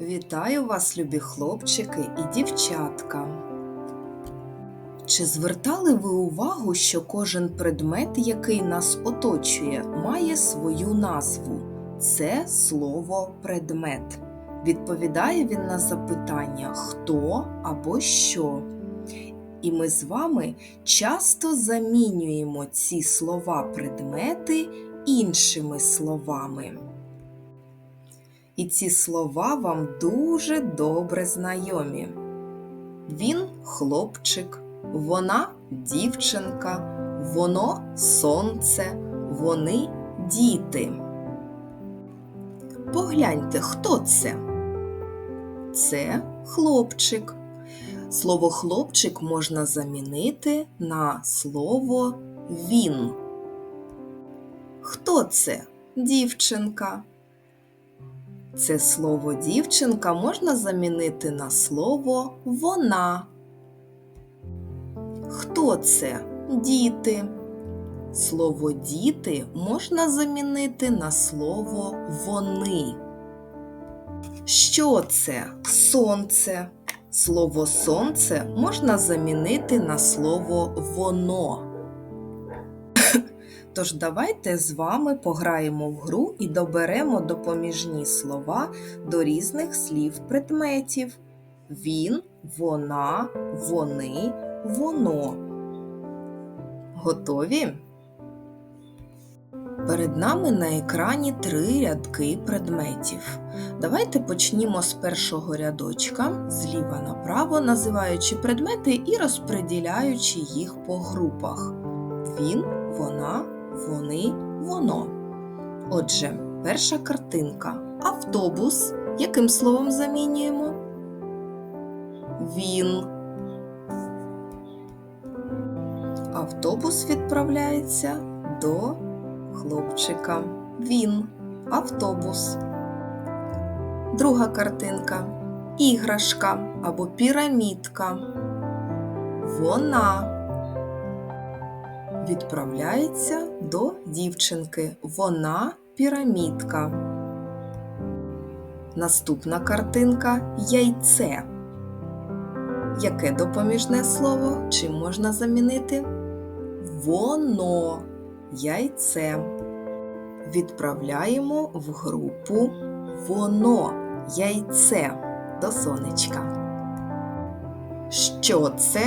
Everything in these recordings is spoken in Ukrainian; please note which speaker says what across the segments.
Speaker 1: Вітаю вас, любі хлопчики і дівчатка. Чи звертали ви увагу, що кожен предмет, який нас оточує, має свою назву? Це слово предмет. Відповідає він на запитання хто або що. І ми з вами часто замінюємо ці слова предмети іншими словами. І ці слова вам дуже добре знайомі. Він хлопчик, вона дівчинка, воно сонце, вони діти. Погляньте, хто це? Це хлопчик. Слово хлопчик можна замінити на слово він. Хто це? Дівчинка. Це слово дівчинка можна замінити на слово вона. Хто це? Діти. Слово діти можна замінити на слово вони. Що це? Сонце. Слово сонце можна замінити на слово воно. Тож давайте з вами пограємо в гру і доберемо допоміжні слова до різних слів предметів. Він, вона, вони, воно. Готові? Перед нами на екрані три рядки предметів. Давайте почнімо з першого рядочка зліва направо, називаючи предмети і розподіляючи їх по групах. Він, вона, вони, воно. Отже, перша картинка. Автобус. Яким словом замінюємо? Він. Автобус відправляється до хлопчика. Він. Автобус. Друга картинка. Іграшка або пірамідка. Вона відправляється до дівчинки. Вона пірамідка. Наступна картинка яйце. Яке допоміжне слово? Чим можна замінити? Воно яйце. Відправляємо в групу воно яйце до сонечка. Що це?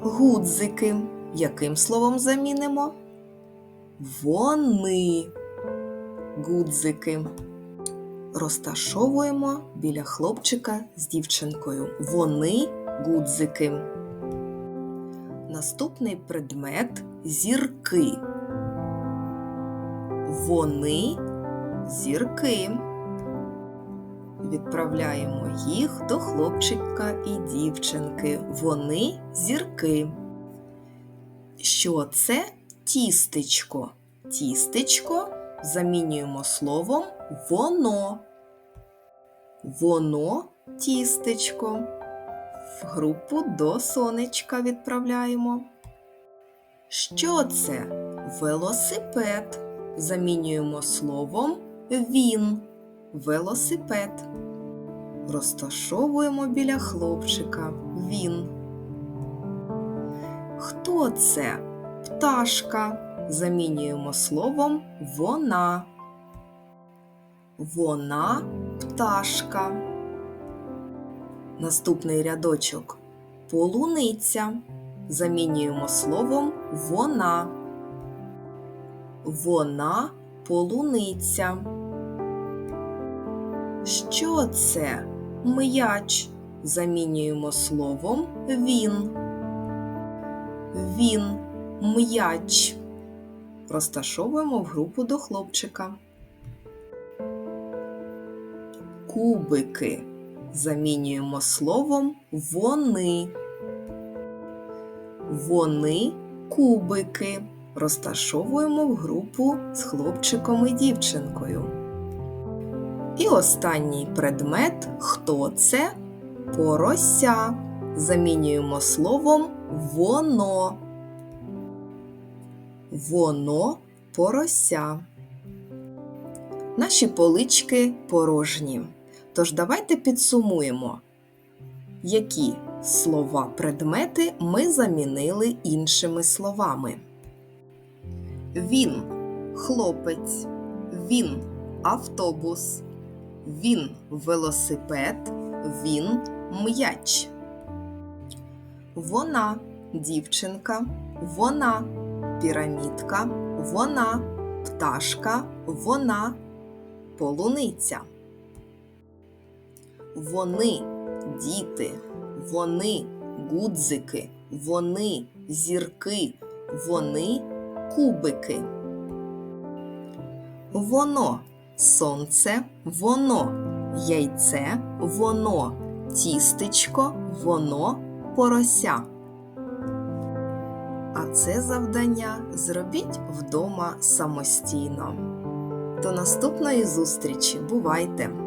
Speaker 1: Гудзики. Яким словом замінимо? Вони гудзики. Розташовуємо біля хлопчика з дівчинкою. Вони гудзики. Наступний предмет зірки. Вони зірки. Відправляємо їх до хлопчика і дівчинки. Вони зірки. Що це тістечко? Тістечко замінюємо словом воно. Воно тістечко. В групу до сонечка відправляємо. Що це? Велосипед. Замінюємо словом він. Велосипед. Розташовуємо біля хлопчика. Він. Хто це? Пташка. Замінюємо словом вона. Вона пташка. Наступний рядочок. Полуниця. Замінюємо словом вона. Вона полуниця. Що це? М'яч. Замінюємо словом він. Він м'яч. Розташовуємо в групу до хлопчика. Кубики. Замінюємо словом вони. Вони кубики. Розташовуємо в групу з хлопчиком і дівчинкою. І останній предмет хто це? Порося. Замінюємо словом воно. Воно порося. Наші полички порожні. Тож давайте підсумуємо, які слова предмети ми замінили іншими словами. Він хлопець, він автобус, він велосипед, він м'яч. Вона дівчинка, вона пірамідка, вона пташка, вона полуниця. Вони діти, вони гудзики, вони зірки, вони кубики. Воно сонце, воно яйце, воно тістечко, воно порося. А це завдання зробіть вдома самостійно. До наступної зустрічі. Бувайте!